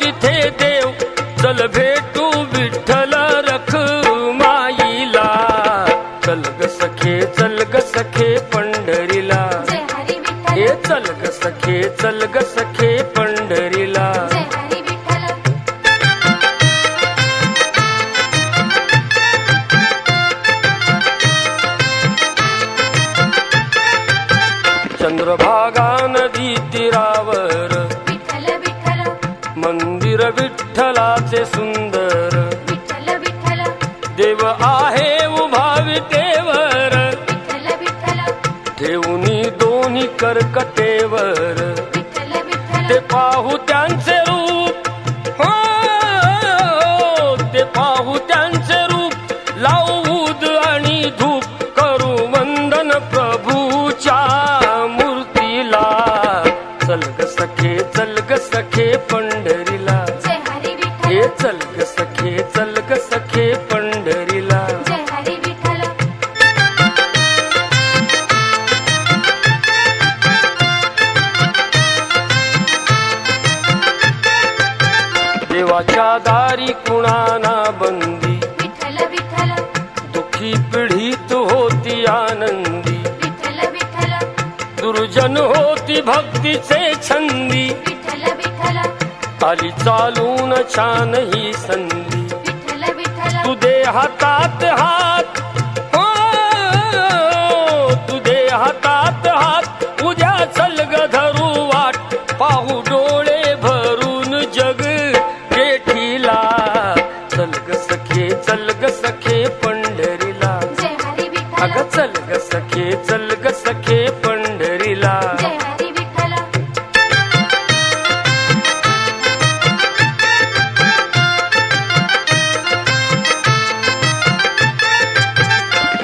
तिथे देव चल भेटू विठ्ठल रख माईला. चल ग सखे चल ग सखे पंढरीला. हे चल ग सखे चल ग ठेवणी दोन्ही करकटेवर. ते पाहू त्यांचे दुर्जन होती भक्तीचे छंदी. आली चालून छान ही संधी. विठ्ठल विठ्ठल. तू दे हातात हात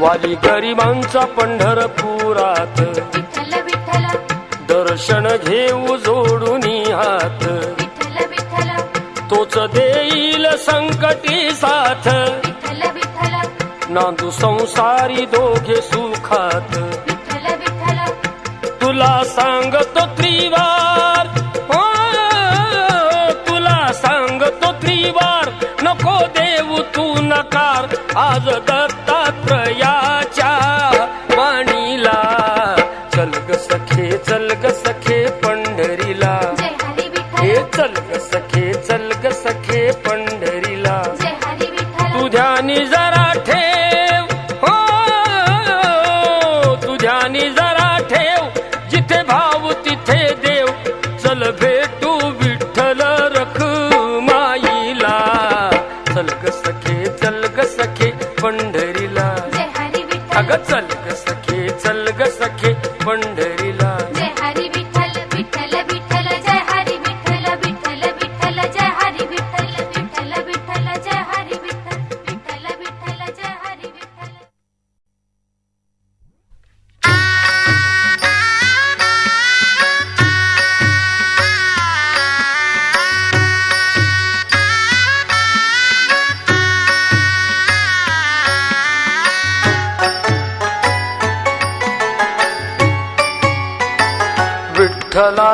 वाली गरिबांचा पंढरपुरात. दर्शन घेऊ जोडून हात तोच देईल संकटी साथ. नांदू संसारी दोघे सुखात. तुला सांगतो त्रिवार. हो, तुला सांगतो त्रिवार. नको देऊ तू नकार. आज दत्तात्रयाच्या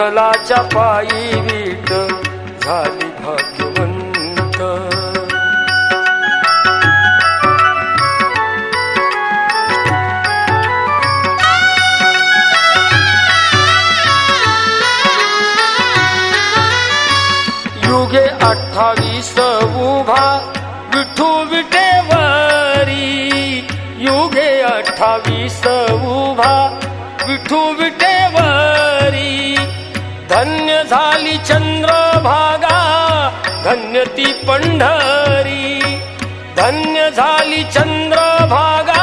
विठ्ठलाच्या पायी वीट झाली भाग्यवंत. युगे अठ्ठावीस उभा विठू विटेवरी. युगे अठ्ठावीस उभा विठू विटे धन्य झाली चंद्रभागा धन्य ती पंढरी. धन्य झाली चंद्रभागा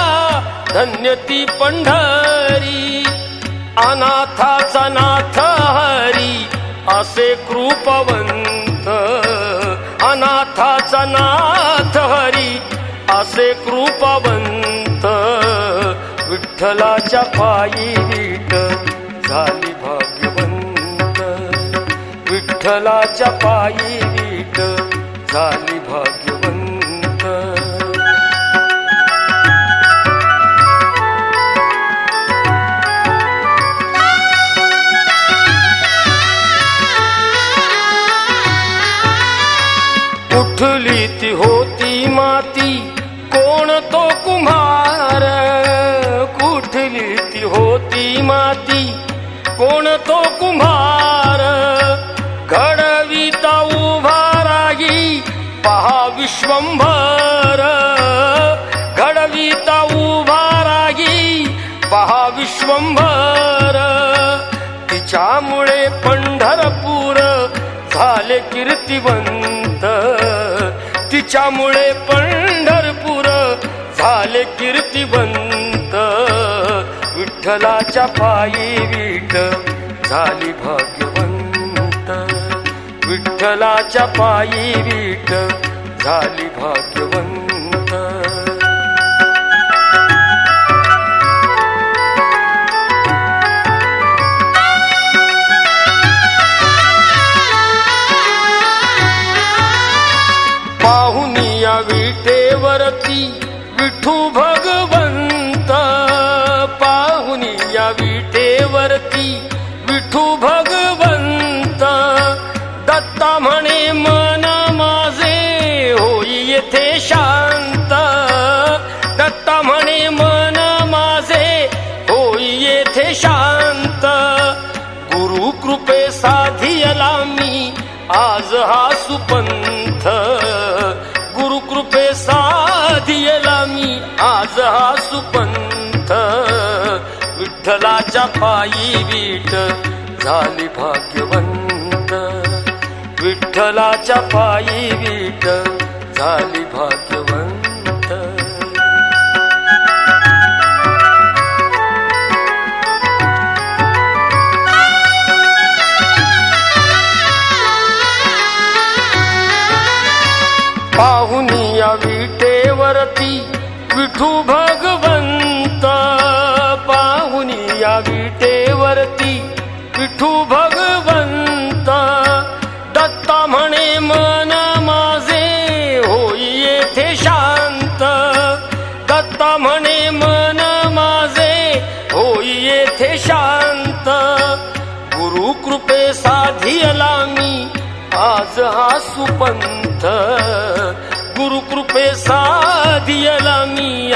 धन्य ती पंढरी. अनाथाचा नाथ हरी असे कृपवंत. अनाथाचा नाथ हरी असे कृपवंत. विठ्ठलाच्या पायी वीट झाली विठ्ठलाच्या पायी वीट झाली भाग्यवंत. उठली ती होती माती कोण तो कुम्हार कुठली ती होती माती कोण तो कुम्हार विश्वंभर घडविता उभा राही पहा विश्वंभर तिच्यामुळे पंढरपूर झाले कीर्तिवंत तिच्यामुळे पंढरपूर झाले कीर्तिवंत विठ्ठलाच्या पायी वीट झाली भाग्यवंत विठ्ठलाच्या पायी वीट झाली भाग्यवंत। पाहुनी या विटेवरती विठू भगवंत। पाहुनी या विटेवरती विठू भगवंत। दत्ता म्हणे मना आज हा सुपंथ गुरुकृपे साधियला मी. आज हा सुपंथ विठ्ठलाच्या पायी वीट झाली भाग्यवंत. विठ्ठलाच्या पायी वीट झाली भाग्यवंत. विठू भगवंत पाहुनी या विटेवरती. विठू भगवंत दत्ता म्हणे मन माझे होई येथे शांत. दत्ता म्हणे मन माझे होई येथे शांत. गुरु कृपे साधियला मी आज हा सुपंथ. गुरु कृपे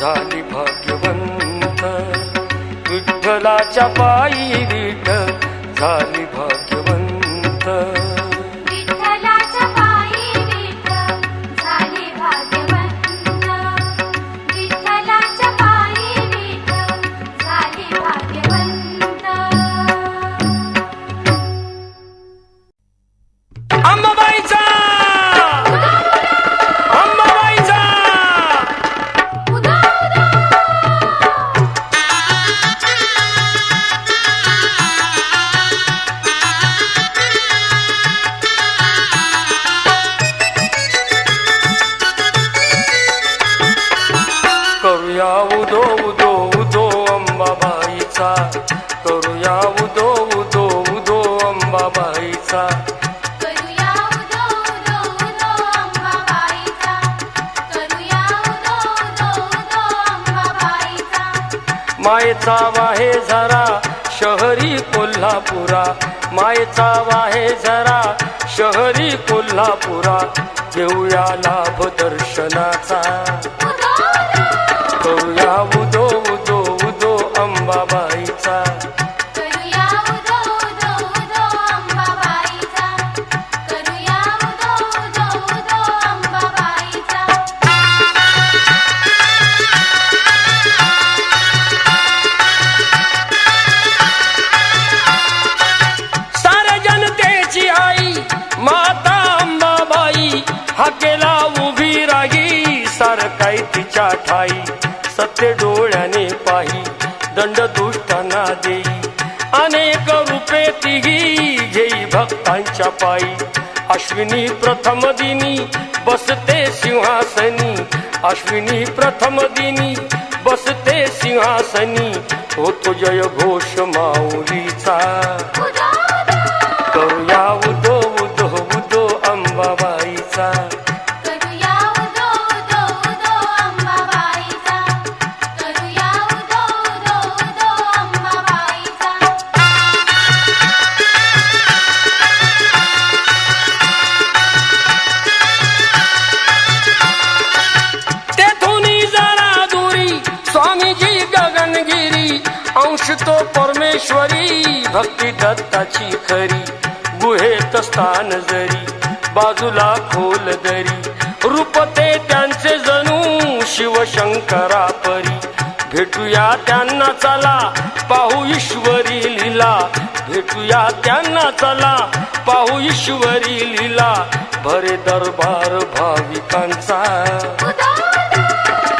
झाली भाग्यवंत. विठ्ठलाच्या पायी विठ झाली भाग्यवंत. मायेचा वाहे झरा शहरी कोल्हापुरा. मायेचा वाहे झरा शहरी कोल्हापुरा. घेऊया लाभ दर्शनाचा करूया उदो आई सत्य डोळ्याने पाही दंड दुष्टांना देई. अनेक रूपे तिघी घेई भक्तांच्या पायी. अश्विनी प्रथम दिनी बसते सिंहासनी. अश्विनी प्रथम दिनी बसते सिंहासनी. होतो जय घोष माऊलीचा. त्याची खरी गुहेत स्थान जरी बाजूला खोल दरी. रूपते त्यांचे जणू शिवशंकरा परी. भेटूया त्यांना चला पाहू ईश्वरी लिला. भेटूया त्यांना चला पाहू ईश्वरी लिला. भरे दरबार भाविकांचा.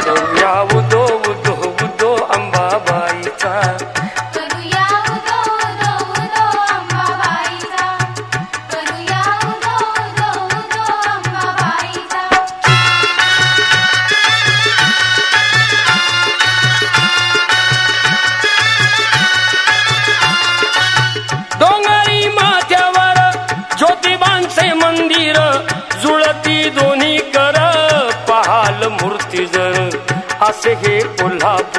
करूया उद कोल्हापूर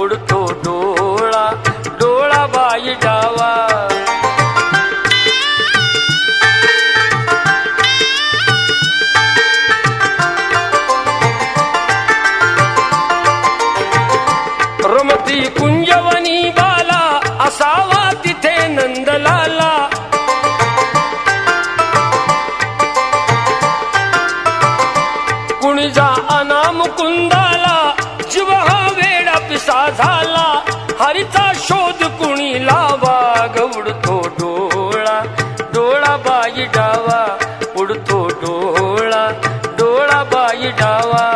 उडतो डोळा डोळा बाई डावा. डावा.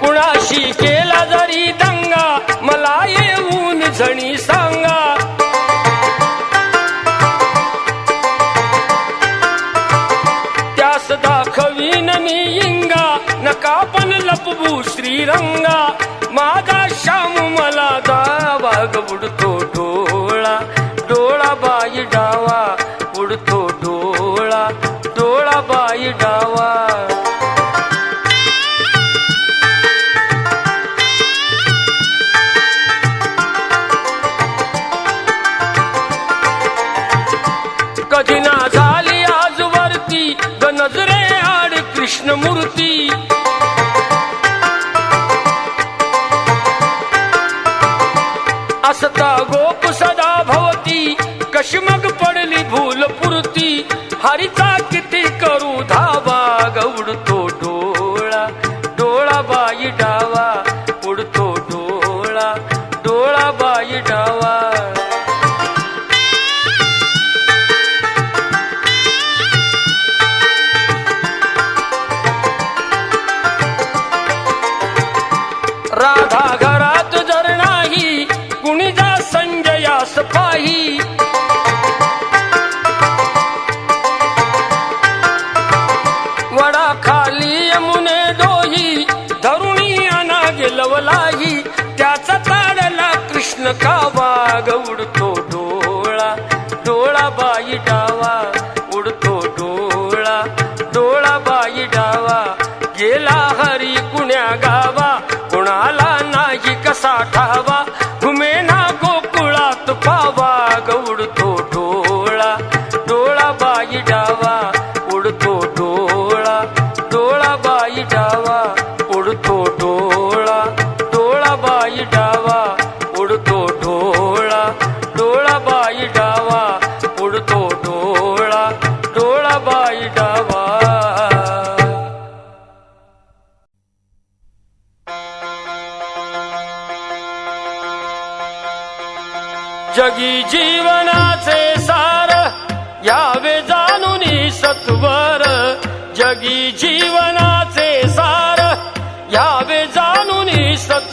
कुणाशी केला जरी दंगा मला येऊन झणी सांगा. त्यास दाखवीन मी इंगा नका पण लपवू श्रीरंगा. माझा श्याम मला दा दावाग बुडतो डोळा. కావా గౌడు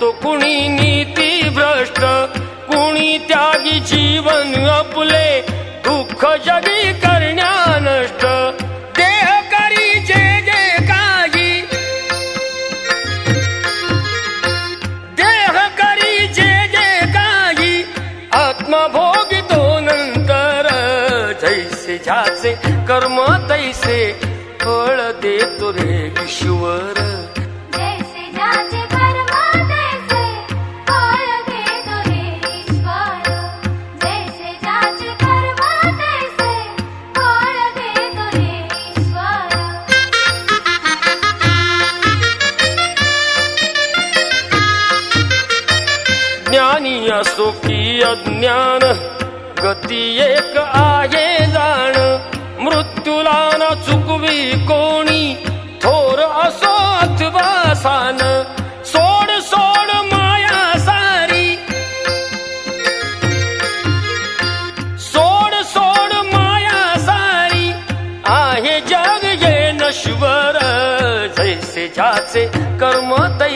होतो कुणी नीती भ्रष्ट कुणी त्यागी जीवन अपुले दुःख जगी करण्या नष्ट. देह करी जे जे काही जे जे काही आत्मभोगी तो नंतर जैसे ज्याचे कर्म तैसे फळ देतो रे ईश्वर.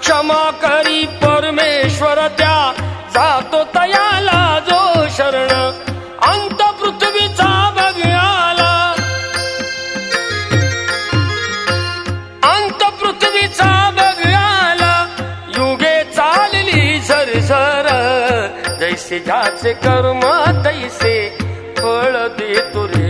क्षमा करी परमेश्वर त्या. जातो तयाला जो शरण. अंत पृथ्वीचा बघ्याला अंत पृथ्वीचा बघ्याला युगे चालली सर जैसे जाचे कर्म तैसे फळ दे तुरे